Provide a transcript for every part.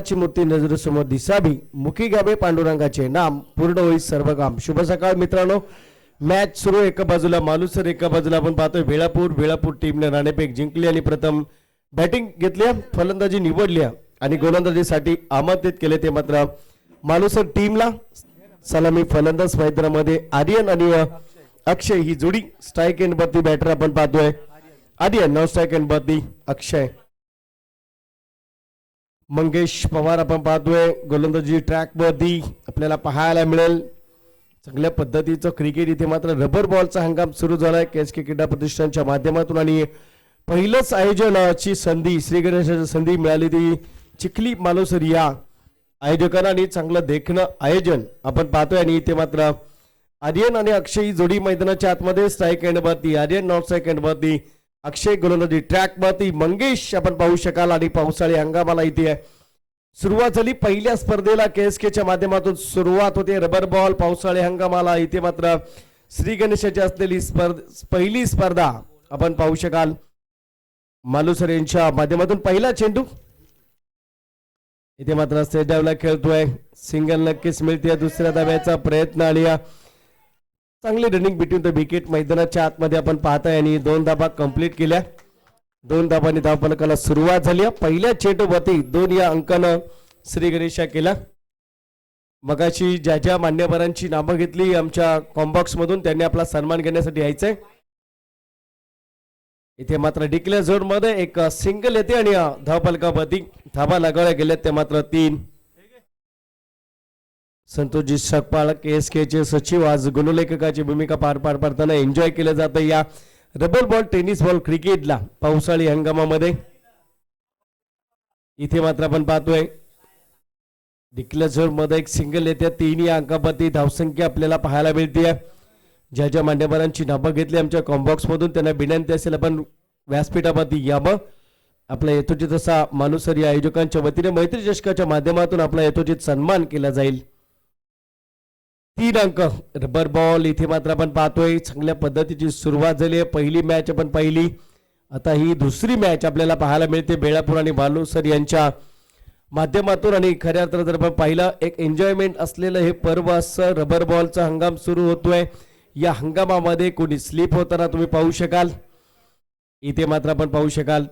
देवाची मूर्ती नजरेसमोर दिसावी. मुखी गावे पांडुरंगाचे नाम. पूर्ण होईल सर्व काम शुभ सकाळ मित्रांनो. मॅच सुरू. एका बाजूला मालुसर एका बाजूला आपण पाहतोय वेळापूर. वेळापूर टीमने नाणेफेक जिंकली आणि प्रथम बॅटिंग घेतल्या फलंदाजी निवडल्या आणि गोलंदाजीसाठी आमंत्रित केले ते मात्र मालुसर टीमला. सलामी फलंदाज मैदानामध्ये आर्यन आणि अक्षय. ही जोडी स्ट्राईक एंड वरती बॅटर आपण पाहतोय. आर्यन नॉन स्ट्राईक एंड वरती अक्षय. मंगेश पवार आपण पाहतोय. गोलंदाजी ट्रॅकवरती आपल्याला पाहायला मिळेल. चांगल्या पद्धतीचं क्रिकेट इथे मात्र रबर बॉलचा हंगाम सुरू झालाय. केस के क्रीडा प्रतिष्ठानच्या माध्यमातून आणि पहिलंच आयोजनाची संधी श्री गणेशाची संधी मिळाली ती चिखली मालोसर या आयोजकांना आणि चांगलं देखणं आयोजन आपण पाहतोय. आणि इथे मात्र आर्यन आणि अक्षय जोडी मैदानाच्या आतमध्ये स्ट्राईक एंड वरती आर्यन नॉर्थ स्ट्राईक एंड वरती अक्षय गोलंदाजी ट्रॅक वरती मंगेश आपण पाहू शकाल आणि पावसाळी हंगामाला इथे आहे. सुरुवात झाली पहिल्या स्पर्धेला केएसकेच्या माध्यमातून सुरुवात होते. रबर बॉल पावसाळी हंगामाला इथे मात्र श्री गणेशाची असलेली स्पर्ध पहिली स्पर्धा आपण पाहू शकाल. मालुसर यांच्या माध्यमातून पहिला चेंडू. इथे मात्र सेडावला खेळतोय. सिंगल नक्कीच मिळते. दुसऱ्या दाव्याचा प्रयत्न आणि या चांगली रनिंग बिटवीन द विकेट मैदानाच्या आतमध्ये आपण पाहताय आणि दोन धाबा कंप्लीट केल्या. दोन धाबांनी धावफलकाला सुरुवात झाली. पहिल्या चेंडूवरती दोन या अंकानं श्री गणेशा केला मगाशी ज्या ज्या मान्यवरांची नावं घेतली आमच्या कॉम्बॉक्स मधून त्यांनी आपला सन्मान घेण्यासाठी यायचंय. इथे मात्र डिक्लेअर झोनमध्ये एक सिंगल येते आणि धावफलकावरती धाबा लगावल्या गेल्यात. ते मात्र तीन. संतोषजी सकपाळ के एस केचे सचिव आज गुणलेखकाची भूमिका पार पार पाडताना एन्जॉय केलं जातं या रबर बॉल टेनिस बॉल क्रिकेटला पावसाळी हंगामामध्ये. इथे मात्र आपण पाहतोय डिक्लेअरमध्ये एक सिंगल येते तिन्ही अंकापती धावसंख्या आपल्याला पाहायला मिळते ज्या ज्या मान्यवरांची नावं घेतली आमच्या कॉम्बॉक्स मधून त्यांना विनंती असेल आपण व्यासपीठावरती यावं. आपला यथोचित असा मानुसरी आयोजकांच्या वतीने मैत्री चषकाच्या माध्यमातून आपला यथोचित सन्मान केला जाईल. तीन अंक. रबर बॉल इथे मात्र आपण पाहतोय चांगल्या पद्धतीची सुरुवात झाली आहे. पहिली मॅच आपण पाहिली. आता ही दुसरी मॅच आपल्याला पाहायला मिळते बेळापूर आणि बालुसर यांच्या माध्यमातून. आणि खऱ्या अर्थानं जर आपण पाहिलं एक एन्जॉयमेंट असलेलं हे पर्व असं रबर बॉलचा हंगाम सुरू होतोय. या हंगामामध्ये कोणी स्लिप होताना तुम्ही पाहू शकाल. इथे मात्र आपण पाहू शकाल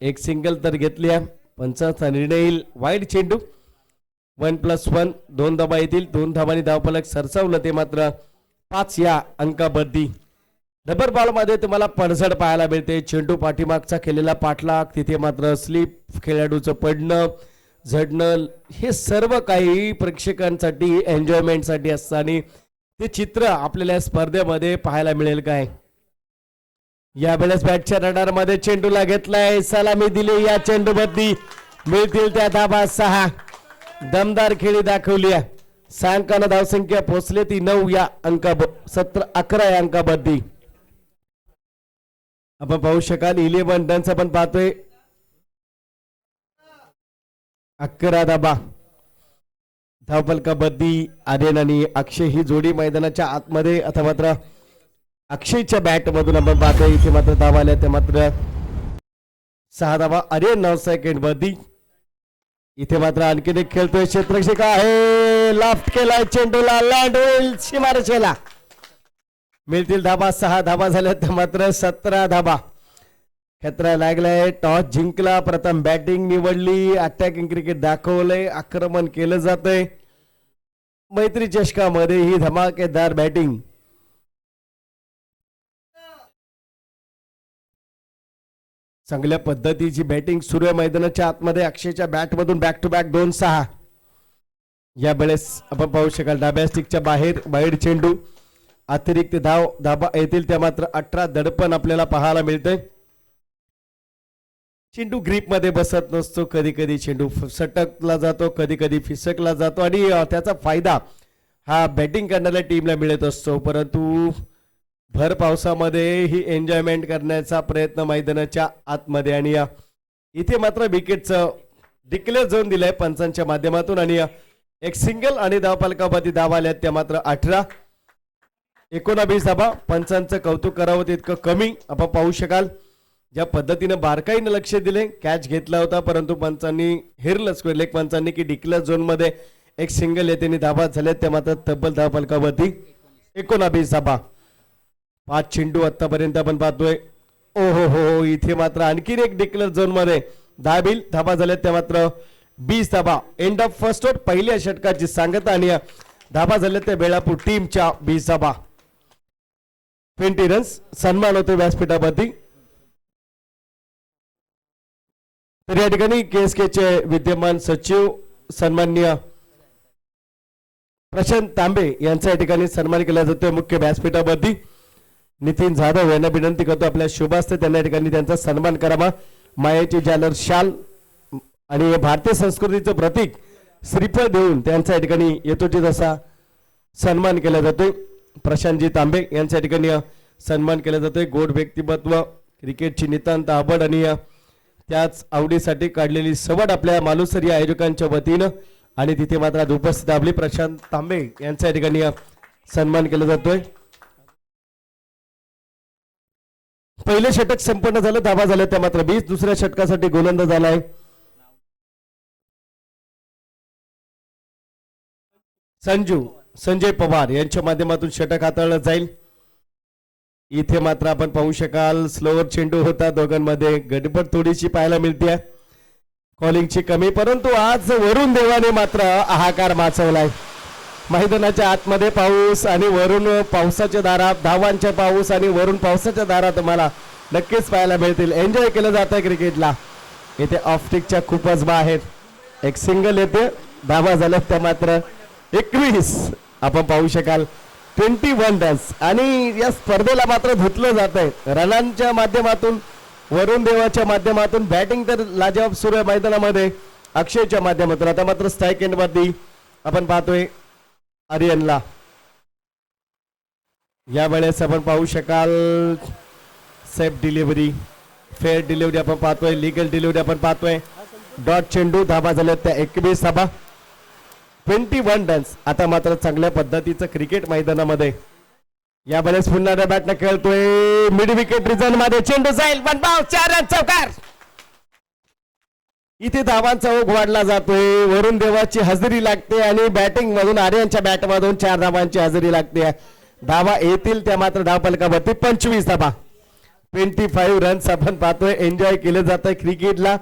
एक सिंगल तर घेतली आहे. पंचाचा निर्णय येईल. वाईट चेंडू. वन प्लस वन दोन धाबा येतील दोन धाबांनी धावफलक सरसावलं ते मात्र पाच या अंकाबद्दी डबर बॉलमध्ये तुम्हाला पडझड पाहायला मिळते. चेंडू पाठीमागचा केलेला पाठलाग तिथे मात्र स्लीप खेळाडूचं पडणं झडणं हे सर्व काही प्रेक्षकांसाठी एन्जॉयमेंटसाठी असतं आणि ते चित्र आपल्याला या स्पर्धेमध्ये पाहायला मिळेल काय? यावेळेस बॅटच्या रडारमध्ये चेंडूला घेतलाय. सलामी दिली या चेंडूमध्ये मिळतील त्या धाबा सहा. दमदार खेळी दाखवली आहे. सांकानं धावसंख्या पोहोचली ती नऊ या अंका सतरा अकरा या अंकाबद्दी आपण पाहू शकाल इलेव्हन रन्स आपण पाहतोय. अकरा धाबा. धावपलकाबद्दी आर्यन आणि अक्षय ही जोडी मैदानाच्या आतमध्ये अथवा मात्र अक्षयच्या बॅट मधून आपण पाहतोय. इथे मात्र धावा आल्या ते मात्र सहा धावा आर्यन नऊ सेकंड बद्दी इथे मात्र आणखीन एक खेळतोय क्षेत्रक्षक आहे. लाफ्ट केलाय चेंडूला लँड होईल सीमारचेला मिळतील धाबा सहा धाबा झाल्यात तर मात्र सतरा धाबा. खेत्रा लागलाय टॉस जिंकला प्रथम बॅटिंग निवडली अटॅकिंग क्रिकेट दाखवलंय आक्रमण केलं जातंय. मैत्री चषकामध्ये ही धमाकेदार बॅटिंग चांगल्या पद्धतीची बॅटिंग सुरू आहे मैदानाच्या आतमध्ये. अक्षयच्या बॅटमधून बॅक टू बॅक दोन सहा. या वेळेस आपण पाहू शकाल डाब्या स्टिकच्या बाहेर बाहेर चेंडू. अतिरिक्त धाव धाबा येतील त्या मात्र अठरा दडपण आपल्याला पाहायला मिळतंय. चेंडू ग्रीपमध्ये बसत नसतो कधी कधी चेंडू सटकला जातो कधी कधी फिसकला जातो. आणि त्याचा फायदा हा बॅटिंग करणाऱ्या टीमला मिळत असतो. परंतु भर पावसामध्ये ही एन्जॉयमेंट करण्याचा प्रयत्न मैदानाच्या आतमध्ये आणि इथे मात्र विकेटचं डिक्लेअर झोन दिलंय पंचांच्या माध्यमातून आणि एक सिंगल आणि धावपालकामध्ये धावा आल्यात त्या मात्र अठरा एकोणावीस धाबा पंचांचं कौतुक करावं तितकं कमी आपण पाहू शकाल. ज्या पद्धतीनं बारकाईनं लक्ष दिले कॅच घेतला होता परंतु पंचांनी हेरलं स्क्वेअर लेग पंचांनी की डिक्लेअर झोनमध्ये एक सिंगल येते धाबा झाल्यात. त्या मात्र तब्बल धावपालकावरती एकोणावीस धाबा पाच चेंडू आतापर्यंत आपण पाहतोय. ओ हो हो हो इथे मात्र आणखीन एक डिक्लेअर झोनमध्ये दहा बिल धाबा झाल्या त्या मात्र. बीस धाबा एंड ऑफ फर्स्ट ओट पहिल्या षटकाची सांगता आणि धाबा झाल्या त्या बेळापूर टीमच्या बीस धाबा ट्वेंटी रन्स सन्मान होते व्यासपीठावरती. तर या ठिकाणी केएसकेचे विद्यमान सचिव सन्मान्य प्रशांत तांबे यांचा या ठिकाणी सन्मान केला जातोय मुख्य व्यासपीठावरती. नितीन जाधव यांना विनंती करतो आपल्या शुभास्ते त्यांना ठिकाणी त्यांचा सन्मान करावा. मायाची जालर शाल आणि भारतीय संस्कृतीचं प्रतीक श्रीफळ देऊन त्यांच्या ठिकाणी येतोची जसा सन्मान केला जातोय. प्रशांतजी तांबे यांच्या ठिकाणी सन्मान केला जातोय. गोड व्यक्तिमत्व क्रिकेटची नितांत आवड आणि त्याच आवडीसाठी काढलेली सवड आपल्या मालुसरी आयोजकांच्या वतीनं आणि तिथे मात्र आज उपस्थित आपली प्रशांत तांबे यांच्या ठिकाणी सन्मान केला जातोय. पहिले षटक संपन्न झालं धाबा झालं त्या मात्र बीस दुसऱ्या षटकासाठी गोलंदाज झालाय. संजू संजय पवार यांच्या माध्यमातून षटक हाताळलं जाईल. इथे मात्र आपण पाहू शकाल स्लोअर चेंडू होता. दोघांमध्ये गडबड थोडीशी पाहायला मिळते कॉलिंगची कमी परंतु आज वरुण देवाने मात्र हाहाकार माचवलाय. मैदानाच्या आतमध्ये पाऊस आणि वरून पावसाच्या दारात धावांच्या पाऊस आणि वरून पावसाच्या दारात तुम्हाला नक्कीच पाहायला मिळतील. एन्जॉय केलं जातं क्रिकेटला. इथे ऑफटिकच्या खूपच आहेत. एक सिंगल येते. धावा झाल्या त्या मात्र एकवीस. आपण पाहू शकाल. ट्वेंटी वन रन्स आणि या स्पर्धेला मात्र धुतलं जात आहे रनांच्या माध्यमातून वरुण देवाच्या माध्यमातून बॅटिंग तर लाजवाब सुरू आहे मैदानामध्ये. अक्षयच्या माध्यमातून. आता मात्र स्ट्राईक एंडवरती आपण पाहतोय. आर्यनला. या वेळेस आपण पाहू शकाल सेफ डिलिव्हरी फेअर डिलिव्हरी आपण पाहतोय लिगल डिलिव्हरी आपण पाहतोय. डॉट चेंडू धाबा झाल्या त्या एकवीस धाबा. ट्वेंटी वन रन्स आता मात्र चांगल्या पद्धतीचं क्रिकेट मैदानामध्ये. या वेळेस पुन्हा बॅटनं खेळतोय. मिड विकेट रिझनमध्ये चेंडू जाईल. पण पाव चार रन चौकार. इथे धावांचा ओघ वाढला जातोय. वरुण देवाची हजेरी लागते आणि बॅटिंग मधून आर्यांच्या बॅट मधून चार धावांची हजेरी लागते. धावा येतील त्या मात्र धाव फलकावरती पंचवीस धावा ट्वेंटी फाईव्ह रन्स आपण पाहतोय. एन्जॉय केलं जात आहे क्रिकेटला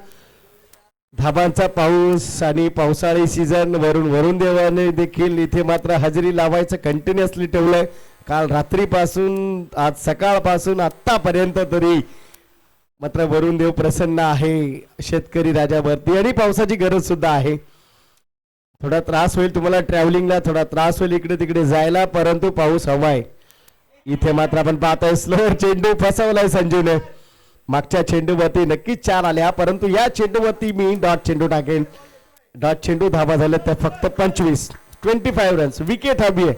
धाबांचा पाऊस आणि पावसाळी सीझन वरून वरुण देवाने देखील इथे मात्र हजेरी लावायचं कंटिन्युअसली ठेवलंय. काल रात्रीपासून आज सकाळपासून आत्तापर्यंत तरी मात्र वरुण देव प्रसन्न आहे शेतकरी राजावरती आणि पावसाची गरज सुद्धा आहे. थोडा त्रास होईल तुम्हाला ट्रॅव्हलिंगला थोडा त्रास होईल इकडे तिकडे जायला परंतु पाऊस हवाय. इथे मात्र आपण पाहतोय स्लोअर चेंडू फसवलाय संजूने. मागच्या चेंडूवरती नक्कीच चार आल्या परंतु या चेंडूवरती मी डॉट चेंडू टाकेन. डॉट चेंडू धाबा झाले तर फक्त पंचवीस. ट्वेंटी फाईव्ह रन्स विकेट हवी आहे.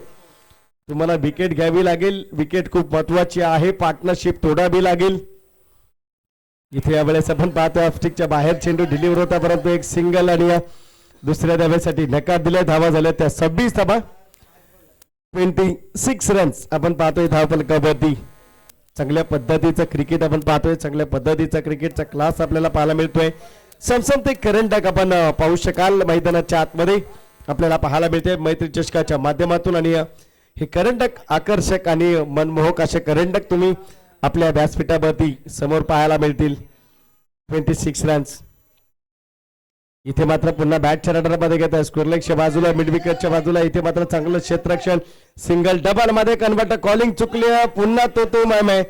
तुम्हाला विकेट घ्यावी लागेल. विकेट खूप महत्वाची आहे. पार्टनरशिप तोडावी लागेल. इथे यावेळेस आपण पाहतो ऑफस्टिकच्या बाहेर चेंडू डिलिव्हर होता परंतु एक सिंगल आणि या दुसऱ्या धाब्यासाठी नकार दिले धावा झाल्या त्या सव्वीस धावा. ट्वेंटी सिक्स रन्स आपण पाहतोय कबड्डी. चांगल्या पद्धतीचं क्रिकेट आपण पाहतोय. चांगल्या पद्धतीचा क्रिकेटचा क्लास आपल्याला पाहायला मिळतोय. समसम ते करंटक आपण पाहू शकाल. मैदानाच्या आतमध्ये आपल्याला पाहायला मिळते मैत्री चषकाच्या माध्यमातून आणि हे करंटक आकर्षक आणि मनमोहक असे करंटक तुम्ही आपल्या व्यासपीठावरती समोर पाहायला मिळतील. ट्वेंटी सिक्स रन्स इथे मात्र पुन्हा बॅटच्या रडरमध्ये घेत आहे. स्क्वेअरलेगच्या बाजूला मिडविकेटच्या बाजूला. इथे मात्र चांगलं क्षेत्ररक्षण सिंगल डबलमध्ये कन्वर्ट कॉलिंग चुकली आहे. पुन्हा तो तो मॅम आहे.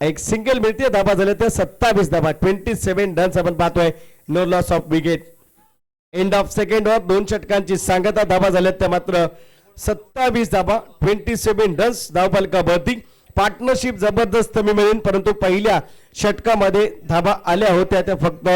एक सिंगल मिळते धाबा झाले ते सत्तावीस धाबा ट्वेंटी सेव्हन रन्स आपण पाहतोय. No loss of wicket end of second of दोन षटकांची सांगता धाबा झाल्यात त्या मात्र सत्तावीस धाबा ट्वेंटी सेव्हन रन्स धावफलकावरती पार्टनरशिप जबरदस्त मी म्हणेन परंतु पहिल्या षटकामध्ये धाबा आल्या होत्या त्या फक्त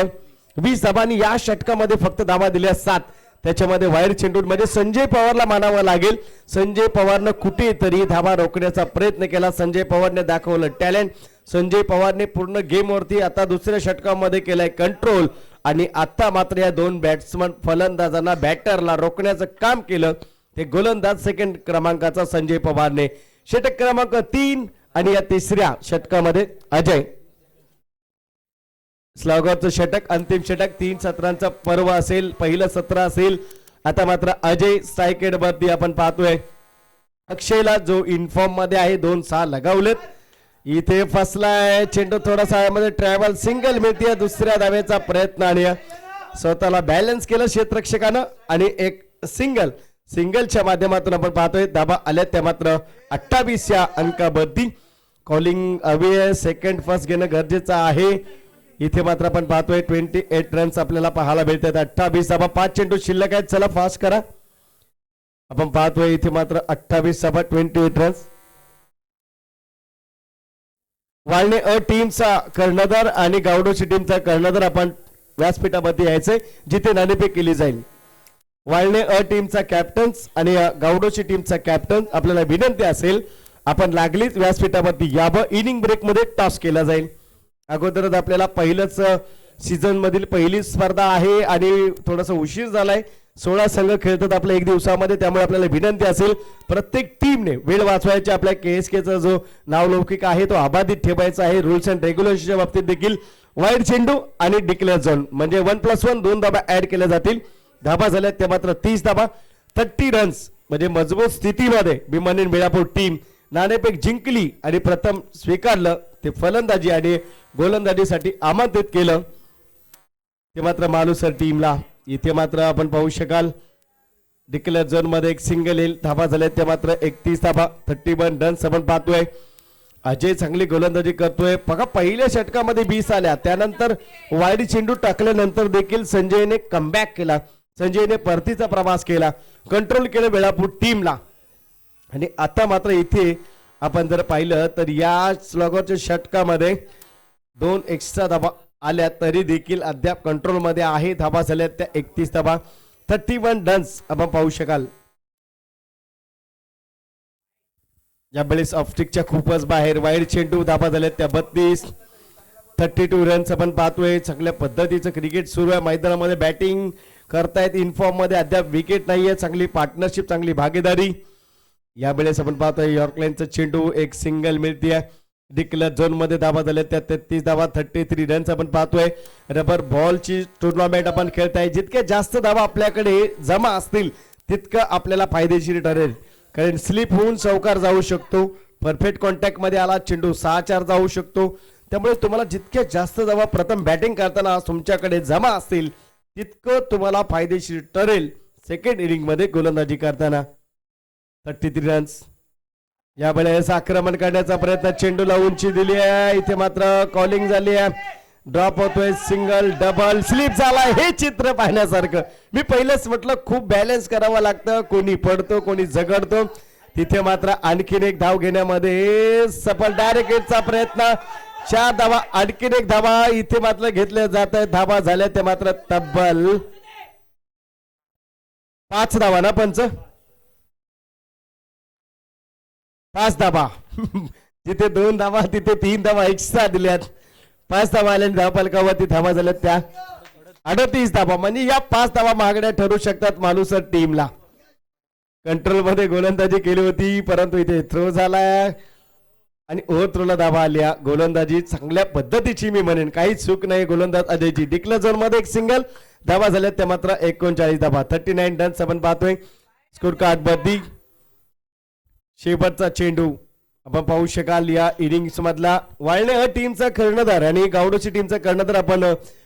वीस धाबांनी या षटकामध्ये फक्त धाबा दिल्या सात. त्याच्यामध्ये वायर चेंडूमध्ये म्हणजे संजय पवारला मानावं लागेल. संजय पवारनं कुठेतरी धाबा रोखण्याचा प्रयत्न केला. संजय पवारने दाखवलं टॅलेंट. संजय पवारने पूर्ण गेमवरती आता दुसऱ्या षटकामध्ये केलाय कंट्रोल. आणि आता मात्र या दोन बॅट्समन फलंदाजांना बॅटरला रोखण्याचं काम केलं. ते गोलंदाज सेकंड क्रमांकाचा संजय पवारने. षटक क्रमांक तीन आणि या तिसऱ्या षटकामध्ये अजय. स्लॉगरचं षटक अंतिम षटक तीन सत्रांचा पर्व असेल पहिलं सत्र असेल. आता मात्र अजय सायकेड वरती आपण पाहतोय. अक्षयला जो इन्फॉर्ममध्ये आहे दोन सहा लगावलेत. इथे फसलाय चेंडू थोडासा मध्ये ट्रॅव्हल सिंगल मिळते दुसऱ्या धावेचा प्रयत्न आणि स्वतःला बॅलन्स केलं क्षेत्रक्षकानं आणि एक सिंगल सिंगलच्या माध्यमातून आपण पाहतोय दाबा आल्या त्या मात्र अठ्ठावीस या अंकावरती. कॉलिंग अवे सेकंड फर्स्ट घेणं गरजेचं आहे. इथे मात्र आपण पाहतोय ट्वेंटी एट रन्स आपल्याला पाहायला मिळतात. अठ्ठावीस धाबा पाच चेंडू शिल्लक आहेत. चला फास्ट करा. आपण पाहतोय इथे मात्र अठ्ठावीस सभा ट्वेंटी एट रन्स वाळणे अ टीमचा कर्णधार आणि गावडोची टीमचा कर्णधार आपण व्यासपीठामध्ये यायचंय जिथे नाणेफेक केली जाईल. वाळणे अ टीमचा कॅप्टन्स आणि गावडोची टीमचा कॅप्टन आपल्याला विनंती असेल आपण लागलीच व्यासपीठावरती यावं इनिंग ब्रेकमध्ये टॉस केला जाईल. अगोदरच आपल्याला पहिलंच सीझन मधील पहिली स्पर्धा आहे आणि थोडासा उशीर झालाय. सोळा संघ खेळतात आपल्या एक दिवसामध्ये त्यामुळे आपल्याला विनंती असेल प्रत्येक टीमने वेळ वाचवायची आपल्या के एस केचा जो नावलौकिक आहे तो अबाधित ठेवायचा आहे. रूल्स अँड रेग्युलेशनच्या बाबतीत देखील वाईड चेंडू आणि डिक्लेअर झोन म्हणजे वन प्लस वन दोन धाबा ऍड केल्या जातील. धाबा झाल्यात ते मात्र तीस धाबा. थर्टी रन्स म्हणजे मजबूत स्थितीमध्ये भीमानीन मिळापूर टीम नाणेफेक जिंकली आणि प्रथम स्वीकारलं. ते फलंदाजी आणि गोलंदाजीसाठी आमंत्रित केलं. ते मात्र मालुसर टीमला इथे मात्र आपण पाहू शकाल डिक्लेअर झोनमध्ये एक सिंगल येईल. धाबा झाले ते मात्र एकतीस धाबा. थर्टी वन रन्स आपण पाहतोय. अजय चांगली गोलंदाजी करतोय. बघा पहिल्या षटकामध्ये बीस आल्या. त्यानंतर वाईड चेंडू टाकल्यानंतर देखील संजयने कमबॅक केला. संजयने परतीचा प्रवास केला. कंट्रोल केलं वेळापूर टीमला आणि आता मात्र इथे आपण जर पाहिलं तर या स्लॉगरच्या षटकामध्ये दोन एक्स्ट्रा धाबा आल्या तरी देखील अद्याप कंट्रोलमध्ये आहे. धाबा झाल्या त्या एकतीस धाबा थर्टी वन रन्स आपण पाहू शकाल. यावेळेस ऑफस्टिकच्या खूपच बाहेर वाईड चेंडू धाबा झाल्या त्या बत्तीस. थर्टी टू रन्स आपण पाहतोय. चांगल्या पद्धतीचं क्रिकेट सुरू आहे. मैदानामध्ये बॅटिंग करतायत इन्फॉर्ममध्ये. अद्याप विकेट नाहीये. चांगली पार्टनरशिप चांगली भागीदारी. यावेळेस आपण पाहतोय यॉर्कलाईनचा चेंडू एक सिंगल मिळते डिक्लेअर झोनमध्ये धाबा झाल्या त्या तेहतीस धाबा थर्टी थ्री रन्स आपण पाहतोय. रबर बॉलची टुर्नामेंट आपण खेळताय. जितके जास्त धाबा आपल्याकडे जमा असतील तितकं आपल्याला फायदेशीर ठरेल. कारण स्लिप होऊन चौकार जाऊ शकतो. परफेक्ट कॉन्टॅक्टमध्ये आला चेंडू सहा चार जाऊ शकतो. त्यामुळे तुम्हाला जितके जास्त धावा प्रथम बॅटिंग करताना तुमच्याकडे जमा असतील तितकं तुम्हाला फायदेशीर ठरेल सेकंड इनिंगमध्ये गोलंदाजी करताना. थर्टी थ्री रन्स या वेळेस आक्रमण करण्याचा प्रयत्न चेंडूला उंची दिली आहे. इथे मात्र कॉलिंग झाली आहे. ड्रॉप होतोय सिंगल डबल स्लिप झाला. हे चित्र पाहण्यासारखं. मी पहिलेच म्हटलं खूप बॅलन्स करावं लागतं. कोणी पडतो कोणी झगडतो. तिथे मात्र आणखीन एक धाव घेण्यामध्ये सफल डायरेक्ट प्रयत्न. चार धावा आणखीन एक धावा. इथे मात्र घेतल्या जात आहेत. धावा झाल्या ते मात्र तब्बल पाच धावा ना पंच? पाच धाबा जिथे दोन धाबा तिथे तीन धावा एक्स्ट्रा दिल्यात. पाच धावा आल्या धावा पालकावरती झाल्यात त्या अडतीस धाबा म्हणजे या पाच धावा महागड्या ठरू शकतात मालूसर टीमला. कंट्रोलमध्ये गोलंदाजी केली होती परंतु इथे थ्रो झालाय. आणि ओव्हर थ्रोला आल्या. गोलंदाजी चांगल्या पद्धतीची मी म्हणेन. काही चूक नाही गोलंदाज अजयची डिक्ल झोनमध्ये एक सिंगल धाबा झाल्यात त्या मात्र एकोणचाळीस दाबा थर्टी नाईन डन सेवन पाहतोय स्कोर कार्ड बद्दी शेवटचा चेंडू. आपण पाहू शकाल या इनिंग्स मधला. वाळणे हा टीमचा कर्णधार आणि गावडोची टीमचा कर्णधार आपण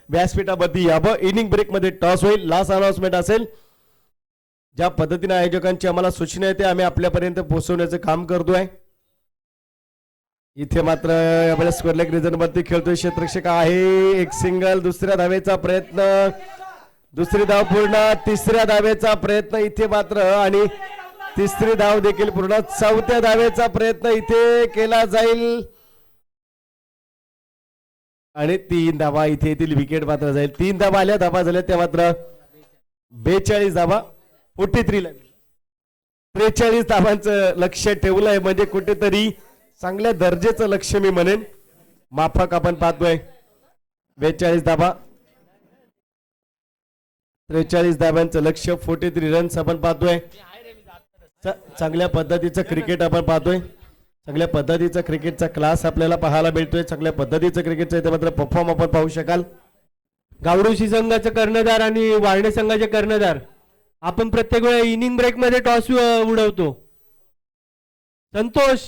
व्यासपीठावरती यावं इनिंग ब्रेकमध्ये टॉस होईल. लास्ट अनाउन्समेंट असेल. ज्या पद्धतीने आयोजकांची आम्हाला सूचना येते आम्ही आपल्यापर्यंत पोहोचवण्याचं काम करतोय. इथे मात्र यावेळेस स्कोरलेक रिझन वरती खेळतोय क्षेत्रक्षक आहे. एक सिंगल दुसऱ्या धावेचा प्रयत्न. दुसरी धाव पूर्ण तिसऱ्या धावेचा प्रयत्न इथे मात्र. आणि तिसरी धाव देखील पूर्ण. चौथ्या धावेचा प्रयत्न इथे केला जाईल. आणि तीन धावा इथे येथील विकेट मात्र जाईल. तीन धावा आल्या धावा झाल्या त्या मात्र बेचाळीस धावा फोर्टी थ्री त्रेचाळीस धावांचं लक्ष ठेवलंय. म्हणजे कुठेतरी चांगल्या दर्जेचं लक्ष मी म्हणेन. माफक आपण पाहतोय. बेचाळीस धाबा. त्रेचाळीस धाब्यांचं लक्ष फोर्टी थ्री रन्स आपण पाहतोय. चांगल्या पद्धतीचं क्रिकेट आपण पाहतोय. चांगल्या पद्धतीचा क्रिकेटचा क्लास आपल्याला पाहायला मिळतोय. चांगल्या पद्धतीचं क्रिकेटचं इथे मात्र परफॉर्म आपण पाहू शकाल. गावडोशी संघाचं कर्णधार आणि वारणे संघाचे कर्णधार. आपण प्रत्येक वेळा इनिंग ब्रेकमध्ये टॉस उडवतो. संतोष!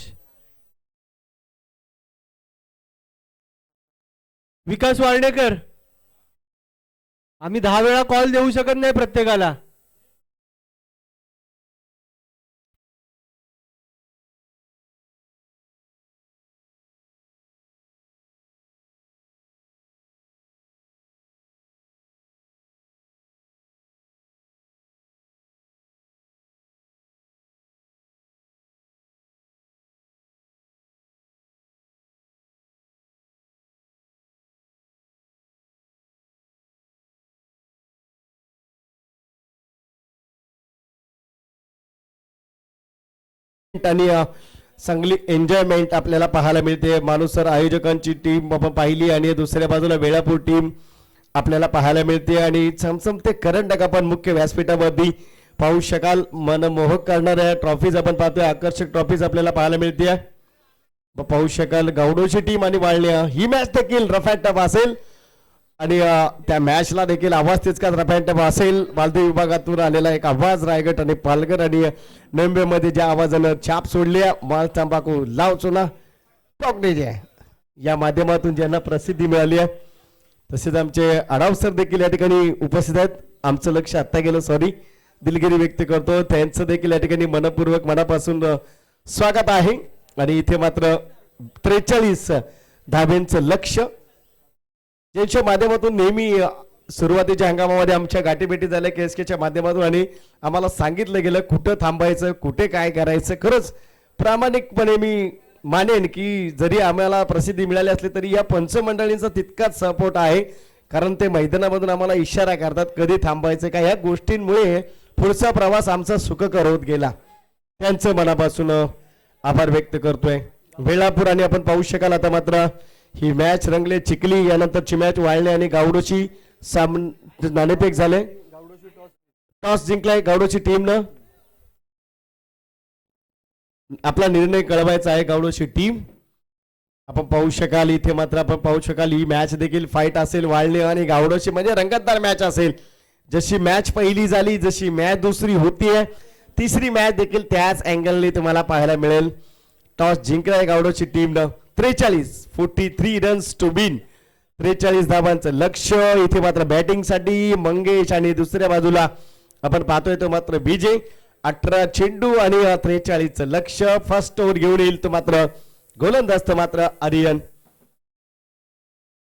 विकास वार्णेकर आम्ही दहा वेळा कॉल देऊ शकत नाही प्रत्येकाला. आणि चांगली एन्जॉयमेंट आपल्याला पाहायला मिळते. मानुसर आयोजकांची टीम आपण पाहिली आणि दुसऱ्या बाजूला वेळापूर टीम आपल्याला पाहायला मिळते. आणि चमचमते करंडक आपण मुख्य व्यासपीठावरती पाहू शकाल. मनमोहक करणाऱ्या ट्रॉफीज आपण पाहतोय. आकर्षक ट्रॉफीज आपल्याला पाहायला मिळते. पाहू शकाल गौडोची टीम आणि वाळण्या ही मॅच देखील रफॅटप असेल आणि त्या मॅचला देखील आवाज तितकाच रफॅटप असेल. बालदी विभागातून आलेला एक आवाज रायगड आणि पालघर आणि नोव्हेंबरमध्ये ज्या आवाजानं छाप सोडली आहे, माल तंबाखू लाव चुना. जे या माध्यमातून ज्यांना प्रसिद्धी मिळाली आहे तसेच आमचे आढाव सर देखील या ठिकाणी उपस्थित आहेत. आमचं लक्ष आत्ता गेलं सॉरी दिलगिरी व्यक्त करतो. त्यांचं देखील या ठिकाणी मनपूर्वक मनापासून स्वागत आहे. आणि इथे मात्र त्रेचाळीस धाब्यांचं लक्ष ज्यांच्या माध्यमातून नेहमी सुरुवातीच्या हंगामामध्ये आमच्या गाठीभेटी झाल्या के एस केच्या माध्यमातून आणि आम्हाला सांगितलं गेलं कुठं थांबायचं कुठे काय करायचं. खरंच प्रामाणिकपणे मी मानेन की जरी आम्हाला प्रसिद्धी मिळाली असली तरी या पंचमंडळींचा तितकाच सपोर्ट आहे. कारण ते मैदानामधून आम्हाला इशारा करतात कधी थांबायचं का या गोष्टींमुळे पुढचा प्रवास आमचा सुखकर होत गेला. त्यांचं मनापासून आभार व्यक्त करतोय. वेळापूर आणि आपण पाहू शकाल आता मात्र ही मॅच रंगले चिखली यानंतरची मॅच वाळणे आणि गावडोची सामन नाणेफेक झाले. टॉस जिंकलाय गावडोची टीमनं आपला निर्णय कळवायचा आहे गावडोची टीम आपण पाहू शकाल इथे मात्र आपण पाहू शकाल ही मॅच देखील फाईट असेल वाळणे आणि गावडोची म्हणजे रंगतदार मॅच असेल. जशी मॅच पहिली झाली जशी मॅच दुसरी होतीये तिसरी मॅच देखील त्याच अँगलने तुम्हाला पाहायला मिळेल. टॉस जिंकलाय गावडोची टीमनं त्रेचाळीस. Forty three runs to win त्रेचाळीस धावांचं लक्ष. इथे मात्र बॅटिंगसाठी मंगेश आणि दुसऱ्या बाजूला आपण पाहतोय तो मात्र विजय. अठरा चेंडू आणि त्रेचाळीसचं लक्ष. फर्स्ट ओव्हर घेऊन येईल तो मात्र गोलंदाज तो मात्र आर्यन.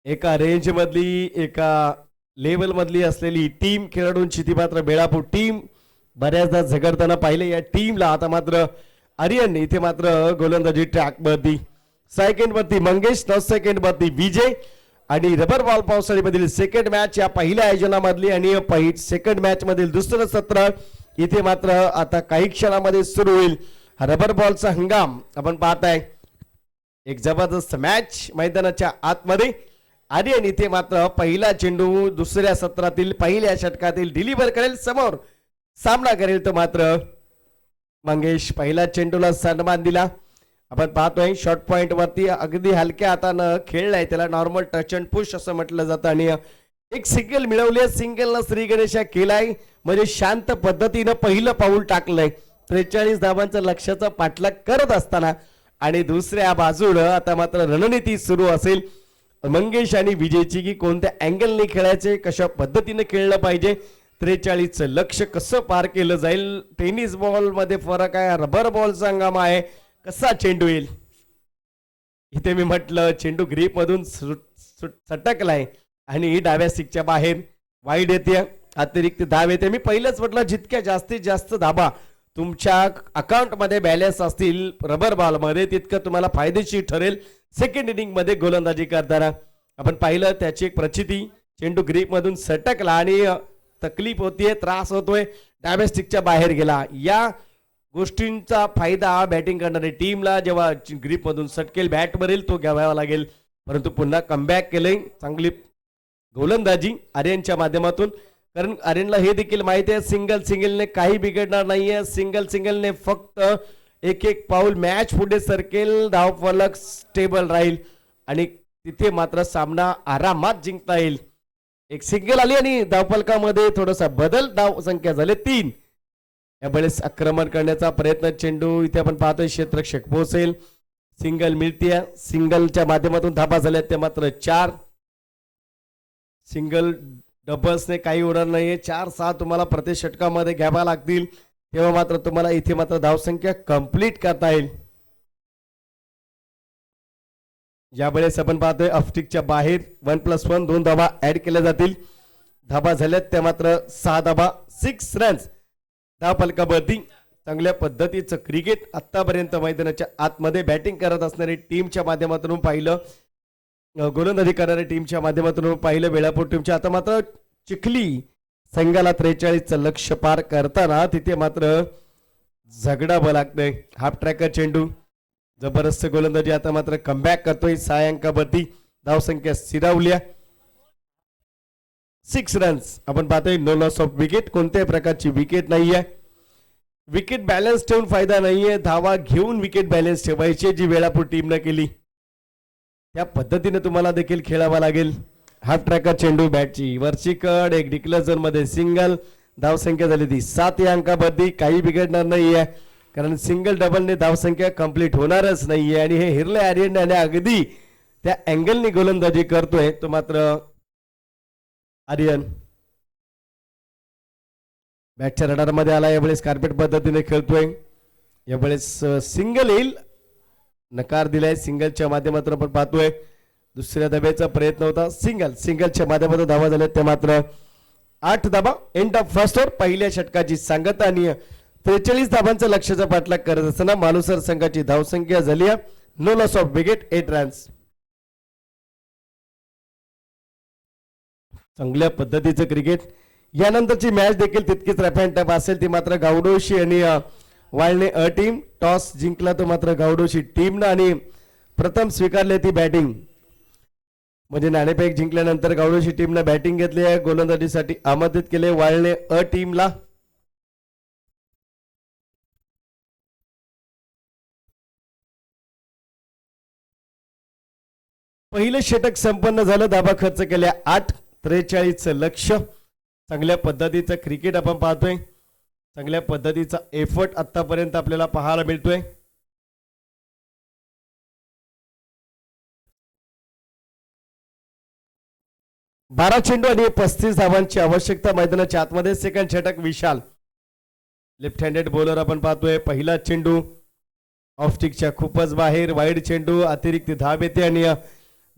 एका रेंज मधली एका लेवल मधली असलेली टीम खेळाडूंची ती मात्र बेळापूर टीम बऱ्याचदा झगडताना पाहिले या टीमला आता मात्र आर्यन इथे मात्र गोलंदाजी ट्रॅक सेकंडवरती सेकंड वरती मंगेश नऊ सेकंड वरती विजय आणि रबर बॉल पावसाळीमधील सेकंड मॅच या पहिल्या आयोजनामधली आणि पहिली सेकंड मॅच मधील दुसरं सत्र इथे मात्र आता काही क्षणामध्ये सुरू होईल. हा रबर बॉलचा हंगाम आपण पाहताय. एक जबरदस्त मॅच मैदानाच्या आतमध्ये आणि इथे मात्र पहिला चेंडू दुसऱ्या सत्रातील पहिल्या षटकातील डिलिव्हर करेल समोर. सामना करेल तो मात्र मंगेश. पहिला चेंडूला सन्मान दिला. आपण पाहतोय शॉर्ट पॉइंट वरती अगदी हलक्या हातानं खेळलाय त्याला नॉर्मल टच अँड पुश असं म्हटलं जातं. आणि एक सिंगल मिळवली सिंगलनं श्री गणेशा केलाय. म्हणजे शांत पद्धतीनं पहिलं पाऊल टाकलंय. त्रेचाळीस धावांचं लक्षाचा पाठलाग करत असताना. आणि दुसऱ्या बाजूनं आता मात्र रणनीती सुरू असेल. मंगेश आणि विजयची की कोणत्या अँगलने खेळायचे कशा पद्धतीने खेळलं पाहिजे त्रेचाळीसचं लक्ष कसं पार केलं जाईल? टेनिस बॉलमध्ये फरक आहे रबर बॉलचा हंगाम आहे. कसा चेंडू येईल? इथे मी म्हटलं चेंडू ग्रीपमधून सुट- सुट- सटकलाय आणि डाव्या सिकच्या बाहेर वाईड येते अतिरिक्त धाव येते. मी पहिलंच म्हटलं जितक्या जास्तीत जास्त धाबा तुमच्या अकाउंटमध्ये बॅलन्स असतील रबर बॉलमध्ये तितकं तुम्हाला फायदेशीर ठरेल. सेकंड इनिंगमध्ये गोलंदाजी करताना. आपण पाहिलं त्याची एक प्रचिती चेंडू ग्रीपमधून सटकला आणि तकलीफ होतीये त्रास होतोय. डाव्या स्टिकच्या बाहेर गेला. या गोष्टींचा फायदा बॅटिंग करणाऱ्या टीमला जेव्हा ग्रीपमधून सटकेल बॅट वरील तो घ्यावा लागेल. परंतु पुन्हा कमबॅक केलंय चांगली गोलंदाजी आर्यनच्या माध्यमातून. कारण आर्यनला हे देखील माहिती आहे सिंगल सिंगलने काही बिघडणार नाहीये. सिंगल सिंगलने फक्त एक एक पाऊल मॅच पुढे सरकेल धाव फलक स्टेबल राहील. आणि तिथे मात्र सामना आरामात जिंकता येईल. एक सिंगल आली आणि धावफलकामध्ये थोडासा बदल धाव संख्या झाले तीन. यावेळेस आक्रमण करण्याचा प्रयत्न चेंडू इथे आपण पाहतोय क्षेत्रक्षक पोहोचेल सिंगल मिळतीये. सिंगलच्या माध्यमातून धाबा झाल्यात ते मात्र चार. सिंगल डबल्सने काही होणार नाहीये. चार सहा तुम्हाला प्रतिषटकामध्ये षटकामध्ये लागतील. तेव्हा मात्र तुम्हाला इथे मात्र धावसंख्या कंप्लीट करता येईल. यावेळेस आपण पाहतोय अफ्टिकच्या बाहेर वन प्लस वन दोन धाबा ऍड केल्या जातील. धाबा झाल्यात त्या मात्र सहा धाबा सिक्स रन्स दहा फलकावरती चांगल्या पद्धतीचं क्रिकेट आतापर्यंत मैदानाच्या आतमध्ये बॅटिंग करत असणारी टीमच्या माध्यमातून पाहिलं. गोलंदाजी करणाऱ्या टीमच्या माध्यमातून पाहिलं. वेळापूर टीमच्या आता मात्र चिखली संघाला त्रेचाळीसचं लक्ष पार करताना तिथे मात्र झगडावं लागतंय. हाफ ट्रॅकर चेंडू जबरदस्त गोलंदाजी आता मात्र कमबॅक करतोय. सहा अंकावरती धावसंख्या स्थिरावल्या सिक्स रन्स आपण पाहतोय नो लॉस ऑफ विकेट कोणत्याही प्रकारची विकेट नाही आहे विकेट बॅलन्स ठेवून फायदा नाही आहे धावा घेऊन विकेट बॅलन्स ठेवायची जी वेळापूर टीमनं केली. त्या पद्धतीने तुम्हाला देखील खेळावा लागेल. हाफ ट्रॅकर चेंडू बॅटची. वरची कड एक डिक्लरमध्ये सिंगल धावसंख्या झाली ती सात या अंकाबद्दी काही बिघडणार नाही आहे कारण सिंगल डबलने धावसंख्या कंप्लीट होणारच नाही आहे आणि हे हिरले आर्यन अगदी त्या अँगलने गोलंदाजी करतोय. तो मात्र आर्यन बॅटच्या रडारमध्ये आला यावेळेस कार्पेट पद्धतीने खेळतोय. यावेळेस सिंगल येईल. नकार दिलाय सिंगलच्या माध्यमातून आपण पाहतोय. दुसऱ्या धाब्याचा प्रयत्न होता. सिंगल सिंगलच्या माध्यमातून धावा झाल्या त्या मात्र आठ धाबा एंड ऑफ फर्स्ट ओव्हर पहिल्या षटकाची सांगता आणि त्रेचाळीस धाबांचा लक्षाचा पाठलाग करत असताना मालुसर संघाची धावसंख्या झाली no loss of wicket eight runs चांगल्या पद्धतीचं क्रिकेट यानंतरची मॅच देखील तितकीच रफ अँड टफ असेल. ती मात्र गावडोशी आणि वाळणे अ टीम टॉस जिंकला तो मात्र गावडोशी टीमनं आणि प्रथम स्वीकारली ती बॅटिंग म्हणजे नाणेफेक जिंकल्यानंतर गावडोशी टीमनं बॅटिंग घेतली आहे. गोलंदाजीसाठी आमंत्रित केले वाळणे अ टीमला पहिलं षटक संपन्न झालं. दाबा खर्च केल्या आठ. त्रेचाळीसचं लक्ष. चांगल्या पद्धतीचं क्रिकेट आपण पाहतोय. चांगल्या पद्धतीचा एफर्ट आतापर्यंत आपल्याला पाहायला मिळतोय. बारा चेंडू आणि पस्तीस धावांची आवश्यकता मैदानाच्या आतमध्ये. सेकंड षटक विशाल. लेफ्ट हँडेड बॉलर आपण पाहतोय. पहिला चेंडू. ऑफस्टिकच्या खूपच बाहेर. वाईड चेंडू. अतिरिक्त धाव येते आणि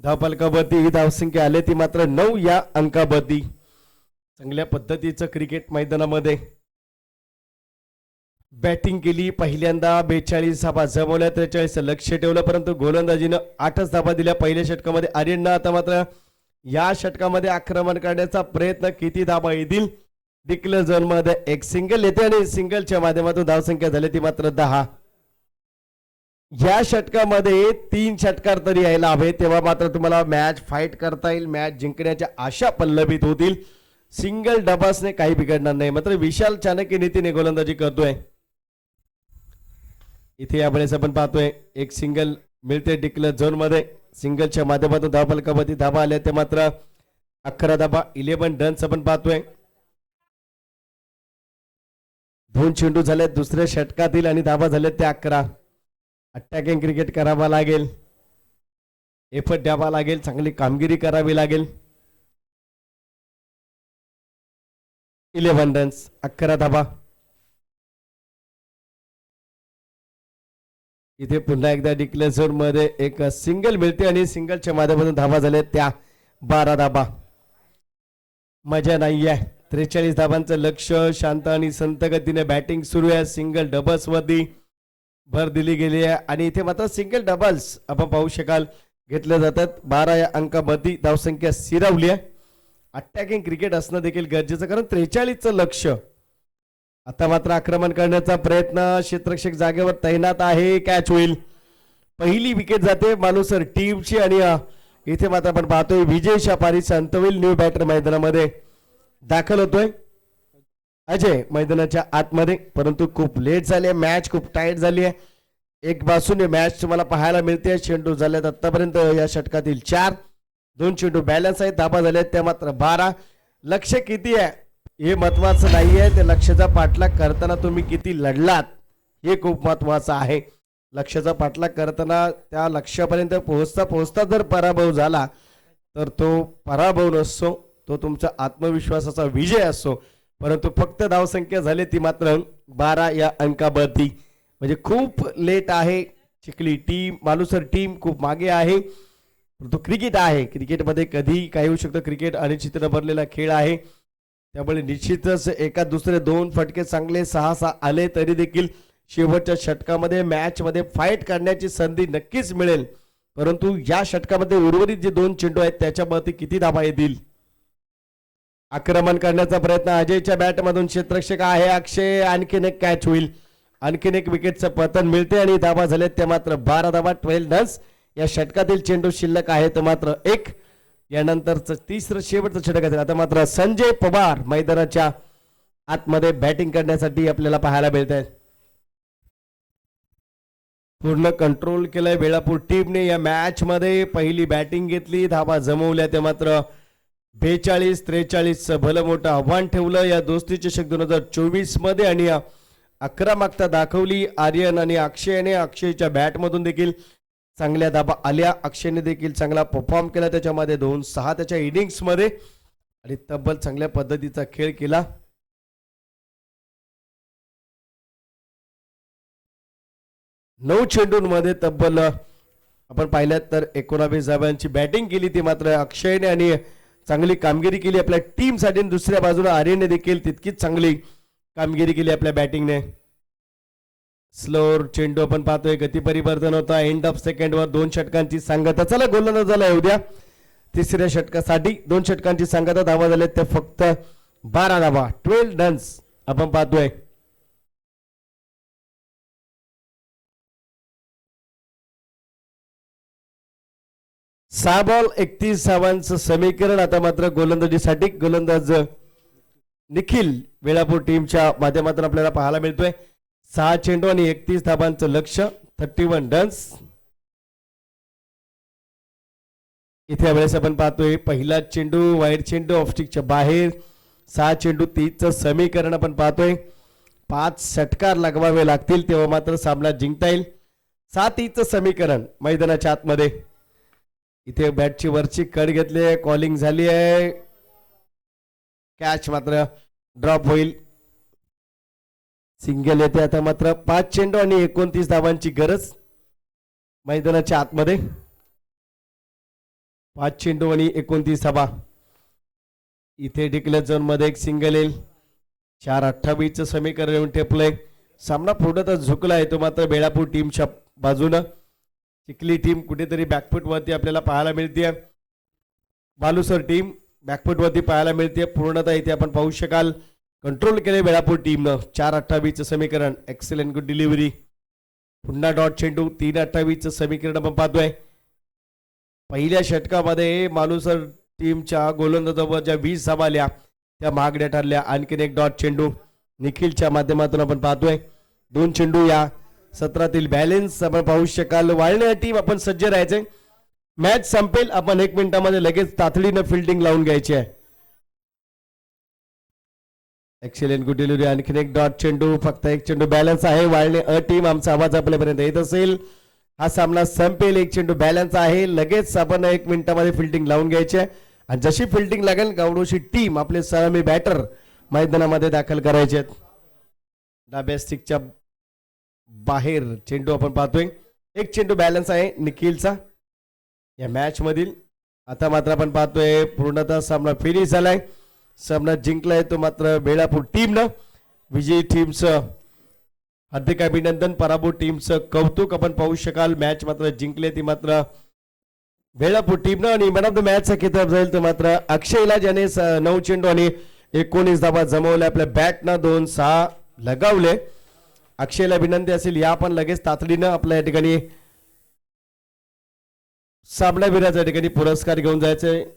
धावपालकावरती ही धावसंख्या आली ती मात्र नऊ या अंकावरती चांगल्या पद्धतीचं क्रिकेट मैदानामध्ये. बॅटिंग केली पहिल्यांदा बेचाळीस धाबा जमवल्या त्रेचाळीस लक्ष ठेवलं परंतु गोलंदाजीनं आठच धाबा दिल्या. पहिल्या षटकामध्ये आर्यननं आता मात्र या षटकामध्ये आक्रमण करण्याचा प्रयत्न किती धाबा येतील? डिक्लेअर झोनमध्ये एक सिंगल येते आणि सिंगलच्या माध्यमातून धावसंख्या झाली ती मात्र दहा. या षटकामध्ये तीन षटकार तरी यायला हवे. तेव्हा मात्र तुम्हाला मॅच फाईट करता येईल. मॅच जिंकण्याच्या आशा पल्लवित होतील. सिंगल डबासने काही बिघडणार नाही. मात्र विशाल चाणक्य नीतीने गोलंदाजी करतोय. इथे यावेळेस आपण पाहतोय. एक सिंगल मिळते डिक्लर झोनमध्ये. सिंगलच्या माध्यमातून धावफलकामध्ये धाबा आल्या. ते मात्र अकरा धाबा इलेव्हन रन्स आपण पाहतोय. दोन चेंडू झाले दुसऱ्या षटकातील आणि धाबा झाले ते अकरा. अटॅकिंग क्रिकेट करावा लागेल. एफर्ट द्यावा लागेल. चांगली कामगिरी करावी लागेल. इलेव्हन रन्स अकरा धाबा इथे पुन्हा एकदा डिक्लेअर झोनमध्ये एक सिंगल मिळते आणि सिंगलच्या माध्यमातून धाबा झाले त्या बारा धाबा मजा नाही आहे. त्रेचाळीस धाबांचं लक्ष शांत आणि संत गतीने बॅटिंग सुरू आहे. सिंगल डबल्स भर दिली गेली आहे. आणि इथे मात्र सिंगल डबल्स आपण पाहू शकाल. घेतल्या जातात. बारा या अंकामध्ये धावसंख्या स्थिरावली आहे. अटॅकिंग क्रिकेट असणं देखील गरजेचं कारण त्रेचाळीसचं लक्ष. आता मात्र आक्रमण करण्याचा प्रयत्न. क्षेत्रक्षक जागेवर तैनात आहे. कॅच होईल. पहिली विकेट जाते मालुसर टीमची आणि इथे मात्र आपण पाहतोय विजय शापारी अंत होईल न्यू बॅटर मैदानामध्ये दाखल होतोय. अजय मैदानाच्या आतमध्ये परंतु खूप लेट झाली आहे मॅच खूप टाईट झाली आहे. एक बाजूने मॅच तुम्हाला पाहायला मिळते चेंडू झाल्यात आतापर्यंत या षटकातील चार. दोन चेंडू बॅलन्स आहेत धाबा झाले त्या मात्र बारा. लक्ष किती आहे? हे महत्वाचं नाही आहे ते लक्षाचा पाठलाग करताना तुम्ही किती लढलात हे खूप महत्वाचं आहे. लक्षाचा पाठलाग करताना त्या लक्ष्यापर्यंत पोहोचता पोहोचता जर पराभव झाला तर तो पराभव नसतो तो तुमचा आत्मविश्वासाचा विजय असतो. परंतु फक्त धावसंख्या झाली ती मात्र बारा या अंकावरती म्हणजे खूप लेट आहे चिखली टीम मालुसर टीम खूप मागे आहे. परंतु क्रिकेट आहे. क्रिकेटमध्ये कधी काही होऊ शकतं. क्रिकेट अनिश्चित भरलेला खेळ आहे. त्यामुळे निश्चितच एका दुसरे दोन फटके चांगले सहा सहा आले तरी देखील शेवटच्या षटकामध्ये मॅचमध्ये फाईट करण्याची संधी नक्कीच मिळेल. परंतु या षटकामध्ये उर्वरित जे दोन चेंडू आहेत त्याच्यावरती किती धाबा येतील? आक्रमण करण्याचा प्रयत्न. अजयच्या बॅटमधून क्षेत्रक्षक आहे अक्षय. आणखीन एक कॅच होईल. आणखीन एक विकेटचं पतन मिळते आणि धाबा झालेत ते मात्र बारा धाबा ट्वेल्व रन्स या षटकातील चेंडू शिल्लक आहे तर मात्र एक. यानंतरच तिसरं शेवटचं षटक असेल. आता मात्र संजय पवार मैदानाच्या आतमध्ये बॅटिंग करण्यासाठी आपल्याला पाहायला मिळत आहे पूर्ण कंट्रोल केलंय वेळापूर टीमने या मॅच मध्ये पहिली बॅटिंग घेतली. धाबा जमवल्या ते मात्र बेचाळीस त्रेचाळीसचं भलं मोठं आव्हान ठेवलं. या दोस्ती चषक दोन हजार चोवीसमध्ये आणि अकरा मागता दाखवली. आर्यन आणि अक्षयने अक्षयच्या बॅटमधून देखील चांगल्या धाबा आल्या. अक्षयने देखील चांगला परफॉर्म केला त्याच्यामध्ये. दोन सहा त्याच्या इनिंग्समध्ये आणि तब्बल चांगल्या पद्धतीचा खेळ केला. नऊ चेंडूंमध्ये तब्बल आपण पाहिल्यात तर एकोणावीस धाब्यांची बॅटिंग केली ती मात्र अक्षयने आणि चांगली कामगिरी केली आपल्या टीमसाठी आणि दुसऱ्या बाजूला आर्यने देखील तितकीच चांगली कामगिरी केली आपल्या बॅटिंगने स्लोअर चेंडू आपण पाहतोय गती परिवर्तन होता. एंड ऑफ सेकंडवर दोन षटकांची सांगता. चला गोलंदाज झाला उद्या तिसऱ्या षटकासाठी दोन षटकांची सांगता. धावा झाल्या ते फक्त बारा धावा. ट्वेल्व डन्स आपण पाहतोय. सहा बॉल एकतीस सावांचं समीकरण. आता मात्र गोलंदाजीसाठी गोलंदाज निखिल वेळापूर टीमच्या माध्यमातून आपल्याला पाहायला मिळतोय. सहा चेंडू आणि एकतीस धाबांचं लक्ष. थर्टी वन डन्स इथे वेळेस आपण पाहतोय पहिला चेंडू वाईट चेंडू ऑफस्टिकच्या बाहेर. सहा चेंडू तीसचं समीकरण आपण पाहतोय. पाच षटकार लगवावे लागतील तेव्हा मात्र सामना जिंकता येईल. सहा तीसचं समीकरण मैदानाच्या आतमध्ये. इथे बॅटची वरची कट घेतली आहे कॉलिंग झाली आहे. कॅच मात्र ड्रॉप होईल. सिंगल येते आता मात्र पाच चेंडू आणि एकोणतीस धावांची गरज मैदानाच्या आतमध्ये. पाच चेंडू आणि एकोणतीस धावा. इथे डिक्लेअर झोनमध्ये एक सिंगल येईल. चार अठ्ठावीसचं समीकरण येऊन ठेपलंय. सामना पुढं तर झुकला आहे तो मात्र बेळापूर टीमच्या बाजूनं. चिखली टीम कुठेतरी बॅकफुटवरती आपल्याला पाहायला मिळते बालुसर टीम बॅकफुटवरती पाहायला मिळते पूर्णतः इथे आपण पाहू शकाल. कंट्रोल केले वेळापूर टीमनं चार अठ्ठावीसचं समीकरण. एक्सेलेंट गुड डिलिव्हरी पुन्हा डॉट चेंडू. तीन अठ्ठावीसचं समीकरण आपण पाहतोय. पहिल्या षटकामध्ये मालुसर टीमच्या गोलंदाजावर ज्या वीस धावा आल्या त्या महागड्या ठरल्या. आणखीन एक डॉट चेंडू निखिलच्या माध्यमातून आपण पाहतोय. दोन चेंडू या. सत्रातील बॅलेन्स आपण पाहू शकाल. वाळण्या टीम आपण सज्ज राहायचे मॅच संपेल आपण एक मिनिटामध्ये लगेच तातडीनं फिल्डिंग लावून घ्यायची आहे. एक्सेलेंट गुड डिलिव्हरी आणखीन एक डॉट चेंडू फक्त एक चेंडू बॅलन्स आहे. वाळणे अ टीम आमचा आवाज आपल्यापर्यंत येत असेल. हा सामना संपेल एक चेंडू बॅलन्स आहे. लगेच आपण एक मिनिटामध्ये फिल्डिंग लावून घ्यायची आहे. आणि जशी फिल्डिंग लागेल गावडोशी टीम आपले सलामी बॅटर मैदानामध्ये दाखल करायचे आहेत. डाब्या स्टिकच्या बाहेर चेंडू आपण पाहतोय. एक चेंडू बॅलन्स आहे निखिलचा. या मॅच मधील आता मात्र आपण पाहतोय पूर्णतः सामना फिनिश झालाय. सामना जिंकलाय तो मात्र बेळापूर टीमनं विजयी टीमचं हार्दिक अभिनंदन. पराभूत टीमचं कौतुक आपण पाहू शकाल. मॅच मात्र जिंकले ती मात्र वेळापूर टीमनं आणि मॅन ऑफ द मॅचचा किताब जाईल तर मात्र अक्षयला ज्याने नऊ चेंडू आणि एकोणीस धाबा जमवल्या. आपल्या बॅटनं दोन सहा लगावले. अक्षयला विनंती असेल या पण लगेच तातडीनं आपल्या या ठिकाणी सामनावीराच्या ठिकाणी पुरस्कार घेऊन जायचे